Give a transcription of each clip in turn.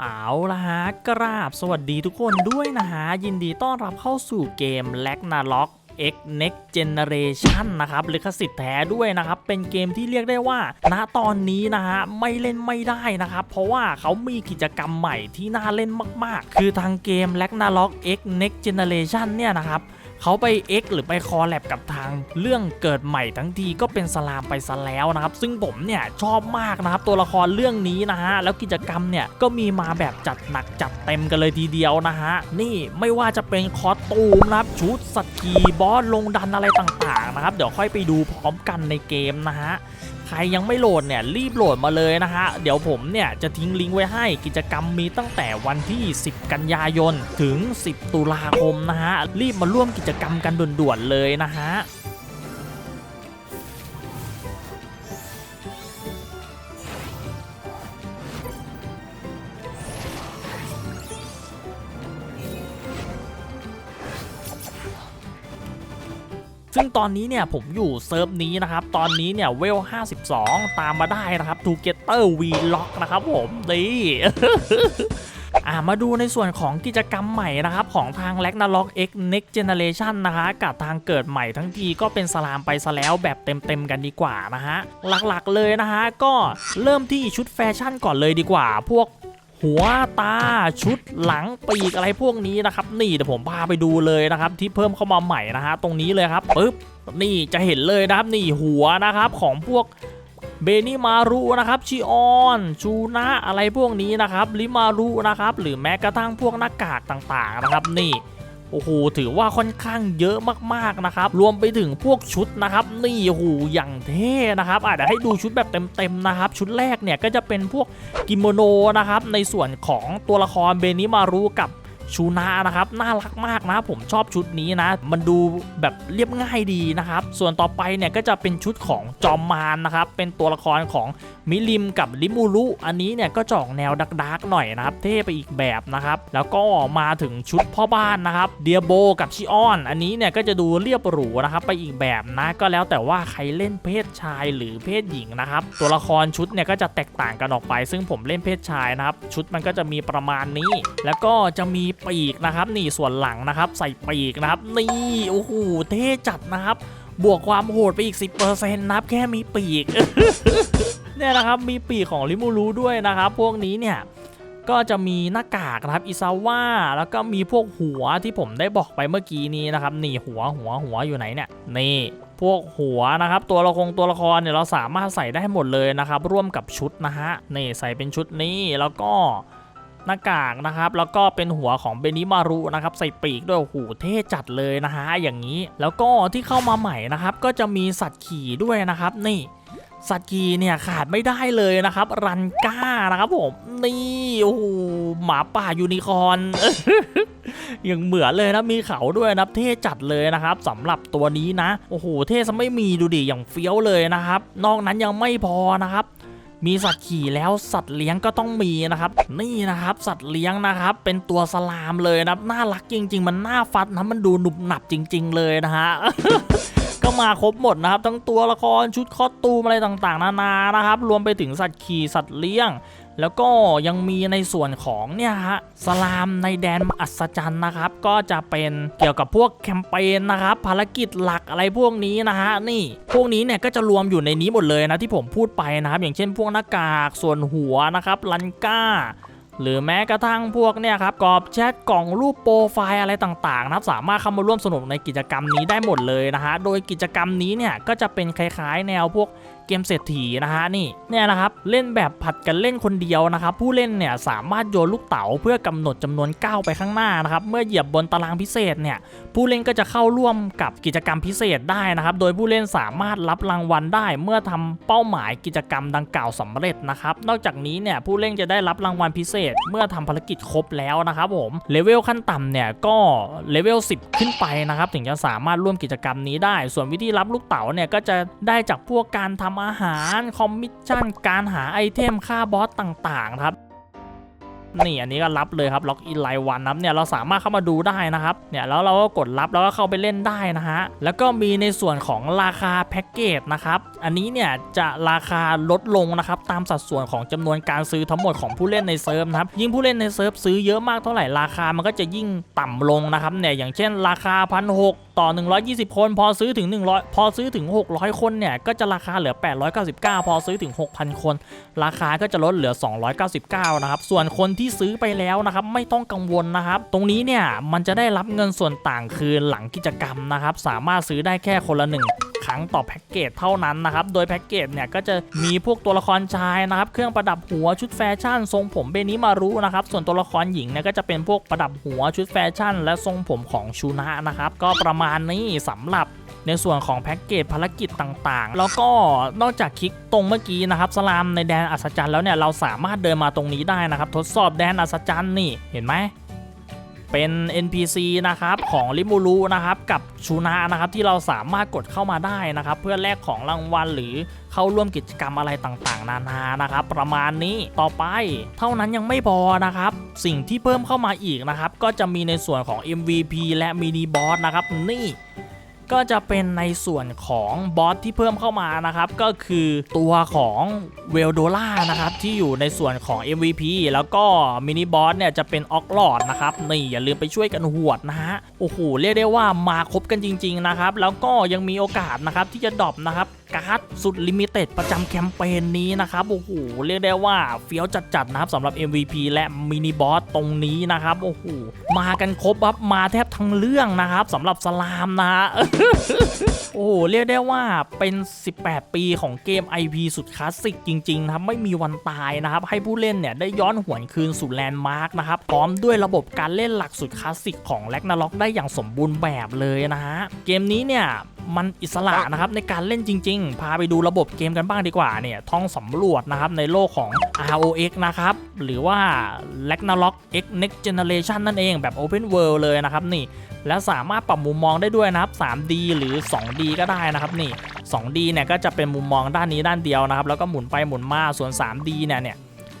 เอาละฮะกราบสวัสดีทุกคนด้วยนะฮะ ยินดีต้อนรับเข้าสู่เกม l a g n a r o k X Next Generation นะครับลิขสิทธิ์แท้ด้วยนะครับ เป็นเกมที่เรียกได้ว่า ณตอนนี้นะฮะไม่เล่นไม่ได้นะครับ เพราะว่าเขามีกิจกรรมใหม่ที่น่าเล่นมาก ๆ คือทางเกม l a g n a r o k X Next Generation เนี่ยนะครับ เขาไป X หรือไปคอแลบกับทางเรื่องเกิดใหม่ทั้งทีก็เป็นสลามไปซะแล้วนะครับ ซึ่งผมเนี่ยชอบมากนะครับตัวละครเรื่องนี้นะฮะแล้วกิจกรรมเนี่ยก็มีมาแบบจัดหนักจัดเต็มกันเลยทีเดียวนะฮะนี่ไม่ว่าจะเป็นคอสตูมนะครับชุดสกีบอสลงดันอะไรต่างๆนะครับเดี๋ยวค่อยไปดูพร้อมกันในเกมนะฮะ รยังไม่โหลดเนี่ยรีบโหลดมาเลยนะฮะ เดี๋ยวผมเนี่ยจะทิ้งลิงก์ไว้ให้กิจกรรมมีตั้งแต่วันที่ 10 กันยายน ถึง 10 ตุลาคมนะฮะ รีบมาร่วมกิจกรรมกันด่วนๆเลยนะฮะ ซึ่งตอนนี้เนี่ยผมอยู่เซิร์ฟนี้นะครับ ตอนนี้เนี่ยเวล 52 ตามมาได้นะครับ Together Vlog นะครับผมนี่อ่ามาดูในส่วนของกิจกรรมใหม่นะครับ ของทาง r a g n a r o k X Next Generation นะคะกับทางเกิดใหม่ทั้งทีก็เป็นสลามไปซะแล้วแบบเต็มๆกันดีกว่านะฮะ หลักๆเลยนะฮะ ก็เริ่มที่ชุดแฟชั่นก่อนเลยดีกว่า พวก หัวตาชุดหลังปีกอะไรพวกนี้นะครับ นี่เดี๋ยวผมพาไปดูเลยนะครับ ที่เพิ่มเข้ามาใหม่นะฮะตรงนี้เลยครับปึ๊บนี่จะเห็นเลยนะครับนี่หัวนะครับของพวกเบนิมารุนะครับชิออนชูนะอะไรพวกนี้นะครับลิมารุนะครับหรือแม้กระทั่งพวกหน้ากากต่างๆนะครับนี่ โอ้โหถือว่าค่อนข้างเยอะมากๆนะครับ รวมไปถึงพวกชุดนะครับ นี่โอ้โหอย่างเท่นะครับอาจจะให้ดูชุดแบบเต็มๆนะครับ ชุดแรกเนี่ยก็จะเป็นพวกกิโมโนนะครับในส่วนของตัวละครเบนิมารุกับ ชูนานะครับน่ารักมากนะ ผมชอบชุดนี้นะ มันดูแบบเรียบง่ายดีนะครับ ส่วนต่อไปเนี่ยก็จะเป็นชุดของจอมมารนะครับ เป็นตัวละครของมิลิมกับลิมูรุอันนี้เนี่ยก็จะออกแนวดักดักๆหน่อยนะครับ เท่ไปอีกแบบนะครับ แล้วก็มาถึงชุดพ่อบ้านนะครับเดียโบกับชิออน อันนี้เนี่ยก็จะดูเรียบหรูนะครับไปอีกแบบนะก็แล้วแต่ว่าใครเล่นเพศชายหรือเพศหญิงนะครับ ตัวละครชุดเนี่ยก็จะแตกต่างกันออกไป ซึ่งผมเล่นเพศชายนะครับ ชุดมันก็จะมีประมาณนี้ แล้วก็จะมีปีกนะครับ นี่ส่วนหลังนะครับ ใส่ปีกนะครับ นี่โอ้โหเท่จัดนะครับ บวกความโหดไปอีก 10%นับแค่มีปีกเนี่ยนะครับมีปีกของลิมูรุด้วยนะครับ พวกนี้เนี่ยก็จะมีหน้ากากนะครับอิซาว่าแล้วก็มีพวกหัวที่ผมได้บอกไปเมื่อกี้นี้นะครับนี่หัวหัวหัวอยู่ไหนเนี่ยนี่พวกหัวนะครับ ตัวละครตัวละครเนี่ยเราสามารถใส่ได้หมดเลยนะครับ ร่วมกับชุดนะฮะนี่ใส่เป็นชุดนี้แล้วก็ หน้ากากนะครับ แล้วก็เป็นหัวของเบนิมารุนะครับใส่ปีกด้วยโอ้โหเท่จัดเลยนะฮะอย่างนี้ แล้วก็ที่เข้ามาใหม่นะครับ ก็จะมีสัตว์ขี่ด้วยนะครับนี่สัตว์กีเนี่ยขาดไม่ได้เลยนะครับ รันก้านะครับผมนี่โอ้โหหมาป่ายูนิคอร์นอย่างเหมือนเลยนะมีเขาด้วยนะเท่จัดเลยนะครับสำหรับตัวนี้นะโอ้โหเท่ซะไม่มีดูดิอย่างเฟี้ยวเลยนะครับ นอกนั้นยังไม่พอนะครับ มีสัตว์ขี่แล้วสัตว์เลี้ยงก็ต้องมีนะครับ นี่นะครับ สัตว์เลี้ยงนะครับ เป็นตัวสลามเลยนะครับน่ารักจริง ๆ มันน่าฟัดนะมันดูหนุบหนับจริง ๆ เลยนะฮะ ก็มาครบหมดนะครับ ทั้งตัวละครชุดคอสตูมอะไรต่างๆ นานานะครับ รวมไปถึงสัตว์ขี่สัตว์เลี้ยง แล้วก็ยังมีในส่วนของเนี่ยฮะสลามในแดนอัศจรรย์นะครับ ก็จะเป็นเกี่ยวกับพวกแคมเปญนะครับ ภารกิจหลักอะไรพวกนี้นะฮะนี่ พวกนี้เนี่ยก็จะรวมอยู่ในนี้หมดเลยนะที่ผมพูดไปนะครับ อย่างเช่น พวกหน้ากากส่วนหัวนะครับลันก้า หรือแม้กระทั่งพวกเนี่ยครับกรอบแชทกล่องรูปโปรไฟล์อะไรต่างๆนะครับสามารถเข้ามาร่วมสนุกในกิจกรรมนี้ได้หมดเลยนะฮะโดยกิจกรรมนี้เนี่ยก็จะเป็นคล้ายๆ แนวพวก กมเศรษฐีนะฮะนี่เนี่ยนะครับเล่นแบบผัดกันเล่นคนเดียวนะครับผู้เล่นเนี่ยสามารถโยนลูกเต๋าเพื่อกำหนดจำนวนก้าวไปข้างหน้านะครับเมื่อเหยียบบนตารางพิเศษเนี่ยผู้เล่นก็จะเข้าร่วมกับกิจกรรมพิเศษได้นะครับโดยผู้เล่นสามารถรับรางวัลได้ เมื่อทำเป้าหมายกิจกรรมดังกล่าวสำเร็จนะครับนอกจากนี้เนี่ยผู้เล่นจะได้รับรางวัลพิเศษ เมื่อทำภารกิจครบแล้วนะครับผมเลเวลขั้นต่ำเนี่ยก็เลเวล10 ขึ้นไปนะครับถึงจะสามารถร่วมกิจกรรมนี้ได้ ส่วนวิธีรับลูกเต๋าเนี่ยก็จะได้จากพวกการทำอาหารคอมมิชชั่นการหาไอเทมค่าบอสต่างๆครับนี่อันนี้ก็รับเลยครับล็อกอินรายวันนะครับเนี่ยเราสามารถเข้ามาดูได้นะครับเนี่ยแล้วเราก็กดรับแล้วก็เข้าไปเล่นได้นะฮะแล้วก็มีในส่วนของราคาแพ็กเกจนะครับอันนี้เนี่ยจะราคาลดลงนะครับตามสัดส่วนของจำนวนการซื้อทั้งหมดของผู้เล่นในเซิร์ฟนะครับยิ่งผู้เล่นในเซิร์ฟซื้อเยอะมากเท่าไหร่ราคามันก็จะยิ่งต่ำลงนะครับเนี่ยอย่างเช่นราคาพันหต่อ 120 คน พอซื้อถึง 100 พอซื้อถึง 600 คนเนี่ย ก็จะราคาเหลือ 899 พอซื้อถึง 6,000 คน ราคาก็จะลดเหลือ 299 นะครับ ส่วนคนที่ซื้อไปแล้วนะครับ ไม่ต้องกังวลนะครับ ตรงนี้เนี่ย มันจะได้รับเงินส่วนต่างคืนหลังกิจกรรมนะครับ สามารถซื้อได้แค่คนละหนึ่งครั้งต่อแพ็กเกจเท่านั้นนะครับ โดยแพ็กเกจเนี่ยก็จะมีพวกตัวละครชายนะครับ เครื่องประดับหัวชุดแฟชั่น ทรงผมเบนิมารุนะครับ ส่วนตัวละครหญิงเนี่ยก็จะเป็นพวกประดับหัวชุดแฟชั่น และทรงผมของชูนะนะครับ ก็ประมาณนี้สำหรับในส่วนของแพ็กเกจภารกิจต่างๆ แล้วก็นอกจากคลิกตรงเมื่อกี้นะครับ สลามในแดนอัศจรรย์แล้วเนี่ยเราสามารถเดินมาตรงนี้ได้นะครับ ทดสอบแดนอัศจรรย์นี่เห็นไหม เป็น NPC นะครับของลิมูรุนะครับกับชูนานะครับที่เราสามารถกดเข้ามาได้นะครับ เพื่อแลกของรางวัลหรือเข้าร่วมกิจกรรมอะไรต่างๆ นานานะครับ ประมาณนี้ต่อไป เท่านั้นยังไม่พอนะครับ สิ่งที่เพิ่มเข้ามาอีกนะครับ ก็จะมีในส่วนของ MVP และมินิบอสนะครับนี่ ก็จะเป็นในส่วนของบอสที่เพิ่มเข้ามานะครับ ก็คือตัวของเวลโดล่านะครับที่อยู่ในส่วนของ MVP แล้วก็มินิบอสเนี่ยจะเป็นออกลอดนะครับนี่อย่าลืมไปช่วยกันหวดนะฮะโอ้โหเรียกได้ว่ามาครบกันจริง ๆนะครับ แล้วก็ยังมีโอกาสนะครับที่จะดรอปนะครับ การ์ดสุดลิมิเต็ดประจำแคมเปญนี้นะครับโอ้โหเรียกได้ว่าเฟี้ยวจัดๆนะครับสำหรับ MVP และมินิบอสตรงนี้นะครับโอ้โหมากันครบครับมาแทบทั้งเรื่องนะครับสำหรับสลามนะฮะโอ้โหเรียกได้ว่าเป็น 18 ปีของเกม IP สุดคลาสสิกจริงๆนะครับไม่มีวันตายนะครับให้ผู้เล่นเนี่ยได้ย้อนหวนคืนสู่แลนด์มาร์กนะครับพร้อมด้วยระบบการเล่นหลักสุดคลาสสิกของแลกนาล็อกได้อย่างสมบูรณ์แบบเลยนะฮะเกมนี้เนี่ย มันอิสระนะครับในการเล่นจริง ๆ พาไปดูระบบเกมกันบ้างดีกว่าเนี่ยท่องสำรวจนะครับในโลกของ ROX นะครับหรือว่า Ragnarok X Next Generation นั่นเองแบบ Open World เลยนะครับนี่และสามารถปรับมุมมองได้ด้วยนะครับ 3D หรือ 2D ก็ได้นะครับนี่ 2D เนี่ยก็จะเป็นมุมมองด้านนี้ด้านเดียวนะครับแล้วก็หมุนไปหมุนมาส่วน 3D เนี่ยเนี่ย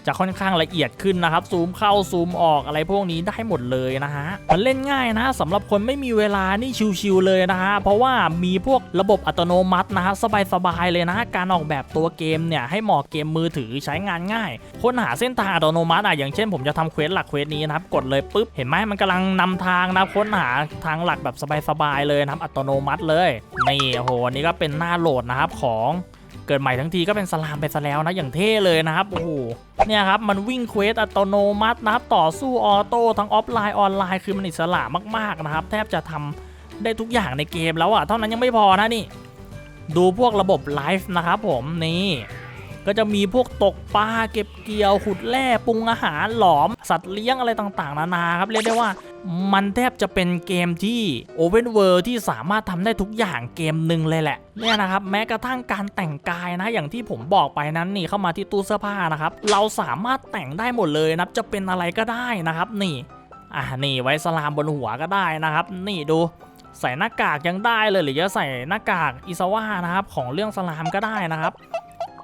จะค่อนข้างละเอียดขึ้นนะครับซูมเข้าซูมออกอะไรพวกนี้ได้หมดเลยนะฮะมันเล่นง่ายนะสำหรับคนไม่มีเวลานี่ชิวๆเลยนะฮะเพราะว่ามีพวกระบบอัตโนมัตินะฮะสบายๆเลยนะการออกแบบตัวเกมเนี่ยให้เหมาะเกมมือถือใช้งานง่ายค้นหาเส้นทางอัตโนมัติอะอย่างเช่นผมจะทำเควสหลักเควสนี้นะครับกดเลยปุ๊บเห็นไหมมันกำลังนำทางนะค้นหาทางหลักแบบสบายๆเลยนะครับอัตโนมัติเลยนี่โอ้โหอันนี่ก็เป็นหน้าโหลดนะครับของ กิดใหม่ทั้งทีก็เป็นสลามไปซะแล้วนะอย่างเท่เลยนะครับโอ้โหเนี่ยครับมันวิ่งเควสอัตโนมัตินะครับต่อสู้ออโต้ทั้งออฟไลน์ออนไลน์คือมันอิสระมากๆนะครับ แทบจะทำได้ทุกอย่างในเกมแล้วอะเท่านั้นยังไม่พอนะนี่ ดูพวกระบบไลฟ์นะครับผมนี่ ก็จะมีพวกตกปลาเก็บเกี่ยวขุดแร่ปรุงอาหารหลอม สัตว์เลี้ยงอะไรต่างๆ นานาครับเรียกได้ว่ามันแทบจะเป็นเกมที่ Open World ที่สามารถทำได้ทุกอย่างเกมหนึ่งเลยแหละเนี่ยนะครับแม้กระทั่งการแต่งกายนะอย่างที่ผมบอกไปนั้นนี่เข้ามาที่ตู้เสื้อผ้านะครับเราสามารถแต่งได้หมดเลยนับจะเป็นอะไรก็ได้นะครับ นี่อ่านี่ไว้สลามบนหัวก็ได้นะครับ นี่ดูใส่หน้ากากยังได้เลยหรือจะใส่หน้ากากอิซาวานะครับของเรื่องสลามก็ได้นะครับ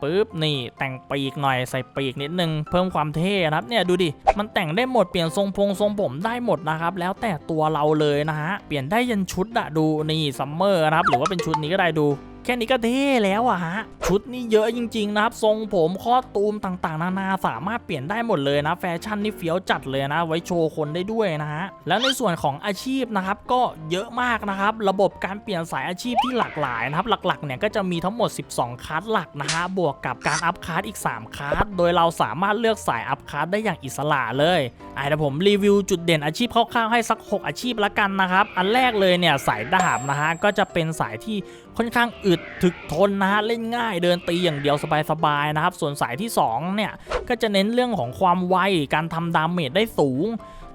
ปุ๊บนี่แต่งปีกหน่อยใส่ปีกนิดนึงเพิ่มความเท่นะครับเนี่ยดูดิมันแต่งได้หมดเปลี่ยนทรงพงทรงผมได้หมดนะครับแล้วแต่ตัวเราเลยนะฮะเปลี่ยนได้ยันชุดอะดูนี่ซัมเมอร์นะครับหรือว่าเป็นชุดนี้ก็ได้ดู ค่นี้ก็เท่แล้วอะฮะ ชุดนี่เยอะจริง ๆ นะครับ ทรงผมคอตูมต่างๆ นานาสามารถเปลี่ยนได้หมดเลยนะ แฟชั่นนี่เฟี้ยวจัดเลยนะ ไว้โชว์คนได้ด้วยนะฮะ แล้วในส่วนของอาชีพนะครับ ก็เยอะมากนะครับ ระบบการเปลี่ยนสายอาชีพที่หลากหลายนะครับ หลักๆ เนี่ยก็จะมีทั้งหมด 12คลาสหลักนะฮะ บวกกับการอัพคลาสอีก 3คลาสโดยเราสามารถเลือกสายอัพคลาสได้อย่างอิสระเลยอะเดี๋ยวผมรีวิวจุดเด่นอาชีพคร่าวๆให้สัก 6 อาชีพละกันนะครับ อันแรกเลยเนี่ยสายดาบนะฮะ ก็จะเป็นสายที่ค่อนข้างอึดถึกทนนะฮะเล่นง่ายเดินตีอย่างเดียวสบายๆนะครับ ส่วนสายที่ 2 เนี่ย ก็จะเน้นเรื่องของความไวการทำดาเมจได้สูง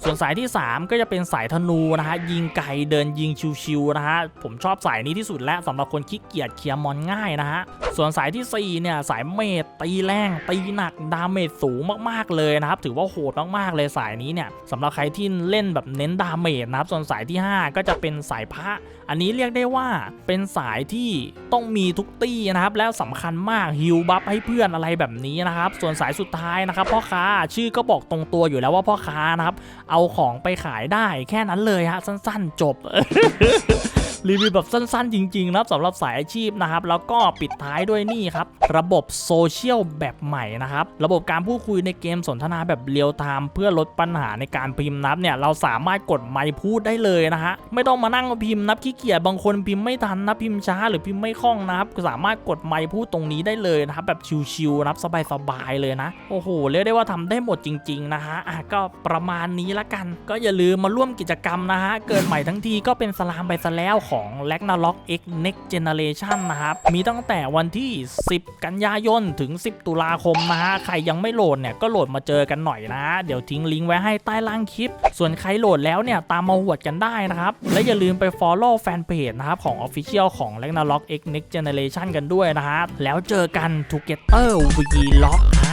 ส่วนสายที่ 3 ก็จะเป็นสายธนูนะฮะยิงไกลเดินยิงชิวๆนะฮะผมชอบสายนี้ที่สุดและสำหรับคนขี้เกียจเคลียร์มอนง่ายนะฮะส่วนสายทีสี่4เนี่ยสายเมดตีแรงตีหนักดาเมจสูงมากๆเลยนะครับถือว่าโหดมากๆเลยสายนี้เนี่ยสำหรับใครที่เล่นแบบเน้นดาเมจนะครับส่วนสายที่ 5 ก็จะเป็นสายพระอันนี้เรียกได้ว่าเป็นสายที่ต้องมีทุกตี้นะครับ แล้วสำคัญมากฮิลบัฟให้เพื่อนอะไรแบบนี้นะครับ ส่วนสายสุดท้ายนะครับพ่อค้าชื่อก็บอกตรงตัวอยู่แล้วว่าพ่อค้านะครับ เอาของไปขายได้แค่นั้นเลยฮะสั้นๆ จบ รีวิวแบบสั้นๆ จริงๆนะครับสำหรับสายอาชีพนะครับ แล้วก็ปิดท้ายด้วยนี่ครับ ระบบโซเชียลแบบใหม่นะครับ ระบบการพูดคุยในเกมสนทนาแบบเรียลไทม์เพื่อลดปัญหาในการพิมพ์นับเนี่ยเราสามารถกดไมค์พูดได้เลยนะฮะไม่ต้องมานั่งพิมพ์นับขี้เกียจบางคนพิมพ์ไม่ทันนะพิมพ์ช้าหรือพิมพ์ไม่คล่องนะครับสามารถกดไมค์พูดตรงนี้ได้เลยนะครับแบบชิวๆนะครับสบายๆเลยนะโอ้โหเรียกได้ว่าทำได้หมดจริง ๆ นะฮะอะก็ประมาณนี้ละกัน ก็อย่าลืมมาร่วมกิจกรรมนะฮะเกิดใหม่ทั้งทีก็เป็นสลามไปซะแล้วขของ r a g n a r o k X Next Generation นะครับ มีตั้งแต่วันที่ 10 กันยายน ถึง 10 ตุลาคมนะฮะ ใครยังไม่โหลดเนี่ย ก็โหลดมาเจอกันหน่อยนะ เดี๋ยวทิ้งลิงก์ไว้ให้ใต้ล่างคลิป ส่วนใครโหลดแล้วเนี่ย ตามมาหวดกันได้นะครับ และอย่าลืมไป follow แฟนเพจนะครับ ของ Official ของ r a g n a r o k X Next Generation กันด้วยนะฮะ แล้วเจอกัน Together Vlog ครับ